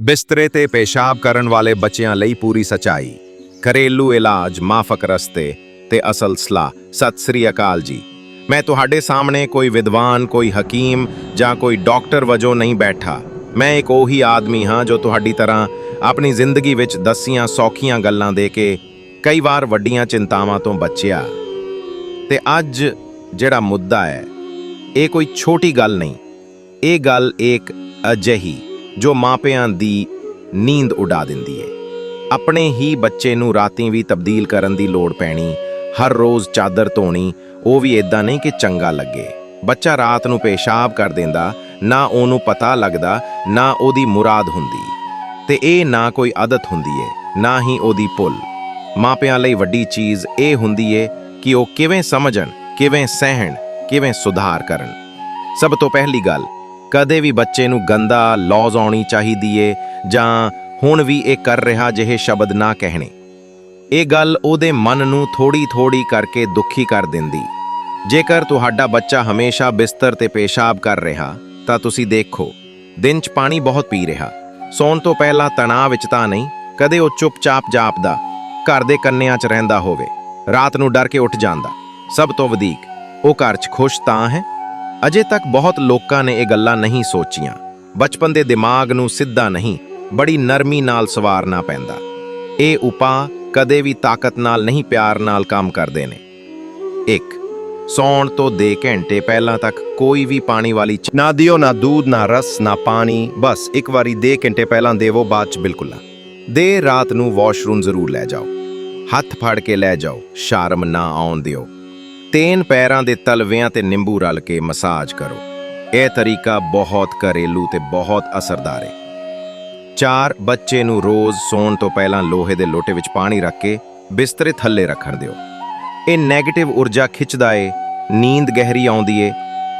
ਬਿਸਤਰੇ ਤੇ ਪੇਸ਼ਾਬ ਕਰਨ ਵਾਲੇ ਬੱਚਿਆਂ ਲਈ ਪੂਰੀ ਸਚਾਈ। ਘਰੇਲੂ ਇਲਾਜ ਮਾਫਕ ਰਸਤੇ ਤੇ ਅਸਲ ਸਲਾਹ। ਸਤਿ ਸ੍ਰੀ ਅਕਾਲ ਜੀ। ਮੈਂ ਤੁਹਾਡੇ ਸਾਹਮਣੇ ਕੋਈ ਵਿਦਵਾਨ, ਕੋਈ ਹਕੀਮ ਜਾਂ ਕੋਈ ਡਾਕਟਰ ਵਜੋਂ ਨਹੀਂ ਬੈਠਾ। ਮੈਂ ਇੱਕ ਉਹੀ ਆਦਮੀ ਹਾਂ ਜੋ ਤੁਹਾਡੀ ਤਰ੍ਹਾਂ ਆਪਣੀ ਜ਼ਿੰਦਗੀ ਵਿੱਚ ਦਸੀਆਂ ਸੌਖੀਆਂ ਗੱਲਾਂ ਦੇ ਕੇ ਕਈ ਵਾਰ ਵੱਡੀਆਂ ਚਿੰਤਾਵਾਂ ਤੋਂ ਬਚਿਆ। ਤੇ ਅੱਜ ਜਿਹੜਾ ਮੁੱਦਾ ਹੈ, ਇਹ ਕੋਈ ਛੋਟੀ ਗੱਲ ਨਹੀਂ, ਇਹ ਗੱਲ ਇੱਕ ਅਜਿਹੀ ਜੋ ਮਾਪਿਆਂ ਦੀ ਨੀਂਦ ਉਡਾ ਦਿੰਦੀ ਹੈ ਆਪਣੇ ਹੀ ਬੱਚੇ ਨੂੰ ਰਾਤੀ ਵੀ ਤਬਦੀਲ ਕਰਨ ਦੀ ਲੋੜ ਪੈਣੀ, ਹਰ ਰੋਜ਼ ਚਾਦਰ ਧੋਣੀ, ਉਹ ਵੀ ਇਦਾਂ ਨਹੀਂ ਕਿ ਚੰਗਾ ਲੱਗੇ। ਬੱਚਾ ਰਾਤ ਨੂੰ ਪੇਸ਼ਾਬ ਕਰ ਦਿੰਦਾ, ਨਾ ਉਹਨੂੰ ਪਤਾ ਲੱਗਦਾ, ਨਾ ਉਹਦੀ ਮੁਰਾਦ ਹੁੰਦੀ। ਤੇ ਇਹ ਨਾ ਕੋਈ ਆਦਤ ਹੁੰਦੀ ਹੈ ਨਾ ਹੀ ਉਹਦੀ ਭੁੱਲ। ਮਾਪਿਆਂ ਲਈ ਵੱਡੀ ਚੀਜ਼ ਇਹ ਹੁੰਦੀ ਏ ਕਿ ਉਹ ਕਿਵੇਂ ਸਮਝਣ, ਕਿਵੇਂ ਸਹਿਣ, ਕਿਵੇਂ ਸੁਧਾਰ ਕਰਨ। ਸਭ ਤੋਂ ਪਹਿਲੀ ਗੱਲ ਕਦੇ ਵੀ ਬੱਚੇ ਨੂੰ ਗੰਦਾ ਲੌਜ਼ ਆਉਣੀ ਚਾਹੀਦੀ ਏ ਜਾਂ ਹੁਣ ਵੀ ਇਹ ਕਰ ਰਿਹਾ ਜਿਹੇ ਸ਼ਬਦ ਨਾ ਕਹਿਣੇ। ਇਹ ਗੱਲ ਉਹਦੇ ਮਨ ਨੂੰ ਥੋੜੀ ਥੋੜੀ ਕਰਕੇ ਦੁਖੀ ਕਰ ਦਿੰਦੀ। ਜੇਕਰ ਤੁਹਾਡਾ ਬੱਚਾ ਹਮੇਸ਼ਾ ਬਿਸਤਰ ਤੇ ਪੇਸ਼ਾਬ ਕਰ ਰਿਹਾ, ਤਾਂ ਤੁਸੀਂ ਦੇਖੋ, ਦਿਨ 'ਚ ਪਾਣੀ ਬਹੁਤ ਪੀ ਰਿਹਾ। ਸੌਣ ਤੋਂ ਪਹਿਲਾਂ ਤਣਾਅ ਵਿੱਚ ਤਾਂ ਨਹੀਂ, ਕਦੇ ਉਹ ਚੁੱਪਚਾਪ ਜਾਪਦਾ, ਘਰ ਦੇ ਕੰਨਿਆਂ 'ਚ ਰਹਿੰਦਾ ਹੋਵੇ। ਰਾਤ ਨੂੰ ਡਰ ਕੇ ਉੱਠ ਜਾਂਦਾ। ਸਭ ਤੋਂ ਵਧੇਕ, ਉਹ ਘਰ 'ਚ ਖੁਸ਼ ਤਾਂ ਹੈ? ਅਜੇ ਤੱਕ ਬਹੁਤ ਲੋਕਾਂ ਨੇ ਇਹ ਗੱਲਾਂ ਨਹੀਂ ਸੋਚੀਆਂ। ਬਚਪਨ ਦੇ ਦਿਮਾਗ ਨੂੰ ਸਿੱਧਾ ਨਹੀਂ, ਬੜੀ ਨਰਮੀ ਨਾਲ ਸਵਾਰਨਾ ਪੈਂਦਾ। ਇਹ ਉਪਾਅ ਕਦੇ ਵੀ ਤਾਕਤ ਨਾਲ ਨਹੀਂ ਪਿਆਰ ਨਾਲ ਕੰਮ ਕਰਦੇ ਨੇ। 1 ਸੌਣ ਤੋਂ ਦੇ ਘੰਟੇ ਪਹਿਲਾਂ ਤੱਕ ਕੋਈ ਵੀ ਪਾਣੀ ਵਾਲੀ ਨਾ ਦਿਓ, ਨਾ ਦੂਧ, ਨਾ ਰਸ, ਨਾ ਪਾਣੀ, ਬਸ ਇੱਕ ਵਾਰੀ ਦੇ ਘੰਟੇ ਪਹਿਲਾਂ ਦੇਵੋ ਬਾਅਦ ਚ ਬਿਲਕੁਲ ਨਾ। ਦੇ ਰਾਤ ਨੂੰ ਵਾਸ਼ਰੂਮ ਜ਼ਰੂਰ ਲੈ ਜਾਓ। ਹੱਥ ਫੜ ਕੇ ਲੈ ਜਾਓ। ਸ਼ਰਮ ਨਾ ਆਉਣ ਦਿਓ। ਤੇਨ ਪੈਰਾਂ ਦੇ ਤਲਵਿਆਂ ਤੇ ਨਿੰਬੂ ਰਲ ਕੇ ਮਸਾਜ ਕਰੋ। ਇਹ ਤਰੀਕਾ ਬਹੁਤ ਘਰੇਲੂ ਤੇ ਬਹੁਤ ਅਸਰਦਾਰ ਹੈ। ਚਾਰ ਬੱਚੇ ਨੂੰ ਰੋਜ਼ ਸੌਣ ਤੋਂ ਪਹਿਲਾਂ ਲੋਹੇ ਦੇ ਲੋਟੇ ਵਿੱਚ ਪਾਣੀ ਰੱਖ ਕੇ ਬਿਸਤਰੇ ਥੱਲੇ ਰੱਖਣ ਦਿਓ। ਇਹ 네ਗੇਟਿਵ ਊਰਜਾ ਖਿੱਚਦਾ ਏ, ਨੀਂਦ ਗਹਿਰੀ ਆਉਂਦੀ ਏ।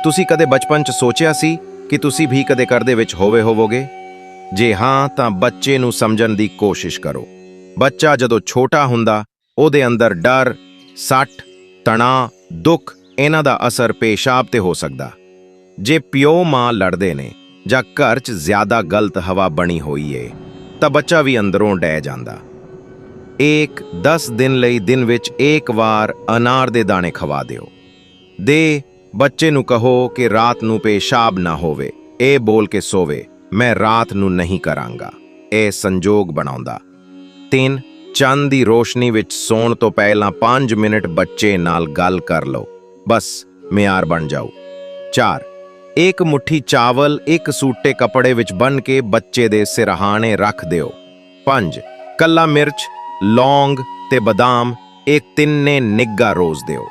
ਤੁਸੀਂ ਕਦੇ ਬਚਪਨ 'ਚ ਸੋਚਿਆ ਸੀ ਕਿ ਤੁਸੀਂ ਵੀ ਕਦੇ ਕਰਦੇ ਵਿੱਚ ਹੋਵੇ ਹੋਵੋਗੇ? ਜੇ ਹਾਂ, ਤਾਂ ਬੱਚੇ ਨੂੰ ਸਮਝਣ ਦੀ ਕੋਸ਼ਿਸ਼ ਕਰੋ। ਬੱਚਾ ਜਦੋਂ ਛੋਟਾ ਹੁੰਦਾ, ਉਹਦੇ ਅੰਦਰ ਡਰ, ਸੱਟ, ਤਣਾਅ ਦੁੱਖ ਇਹਨਾਂ ਦਾ ਅਸਰ ਪੇਸ਼ਾਬ ਤੇ ਹੋ ਸਕਦਾ। ਜੇ ਪਿਓ ਮਾਂ ਲੜਦੇ ਨੇ ਜਾਂ ਘਰ 'ਚ ਜ਼ਿਆਦਾ ਗਲਤ ਹਵਾ ਬਣੀ ਹੋਈ ਏ, ਤਾਂ ਬੱਚਾ ਵੀ ਅੰਦਰੋਂ ਡਹਿ ਜਾਂਦਾ। ਇੱਕ 10 ਦਿਨ ਲਈ ਦਿਨ ਵਿੱਚ ਇੱਕ ਵਾਰ ਅਨਾਰ ਦੇ ਦਾਣੇ ਖਵਾ ਦਿਓ। ਦੇ, ਬੱਚੇ ਨੂੰ ਕਹੋ ਕਿ ਰਾਤ ਨੂੰ ਪੇਸ਼ਾਬ ਨਾ ਹੋਵੇ, ਇਹ ਬੋਲ ਕੇ ਸੋਵੇ, ਮੈਂ ਰਾਤ ਨੂੰ ਨਹੀਂ ਕਰਾਂਗਾ, ਇਹ ਸੰਜੋਗ ਬਣਾਉਂਦਾ। 3 ਚੰਦ ਦੀ ਰੋਸ਼ਨੀ ਵਿੱਚ ਸੌਣ ਤੋਂ ਪਹਿਲਾਂ 5 ਮਿੰਟ ਬੱਚੇ ਨਾਲ ਗੱਲ ਕਰ ਲਓ। ਬਸ, ਮਿਆਰ ਬਣ ਜਾਓ। 4 ਇੱਕ ਮੁਠੀ ਚਾਵਲ, ਇੱਕ ਸੂਟੇ ਕੱਪੜੇ ਵਿੱਚ ਬੰਨ ਕੇ ਬੱਚੇ ਦੇ ਸਿਰਹਾਣੇ ਰੱਖ ਦਿਓ। 5 ਕੱਲਾ ਮਿਰਚ, ਲੌਂਗ ਤੇ ਬਦਾਮ, ਇਹ ਤਿੰਨੇ ਨਿੱਗਾ ਰੋਜ਼ ਦਿਓ।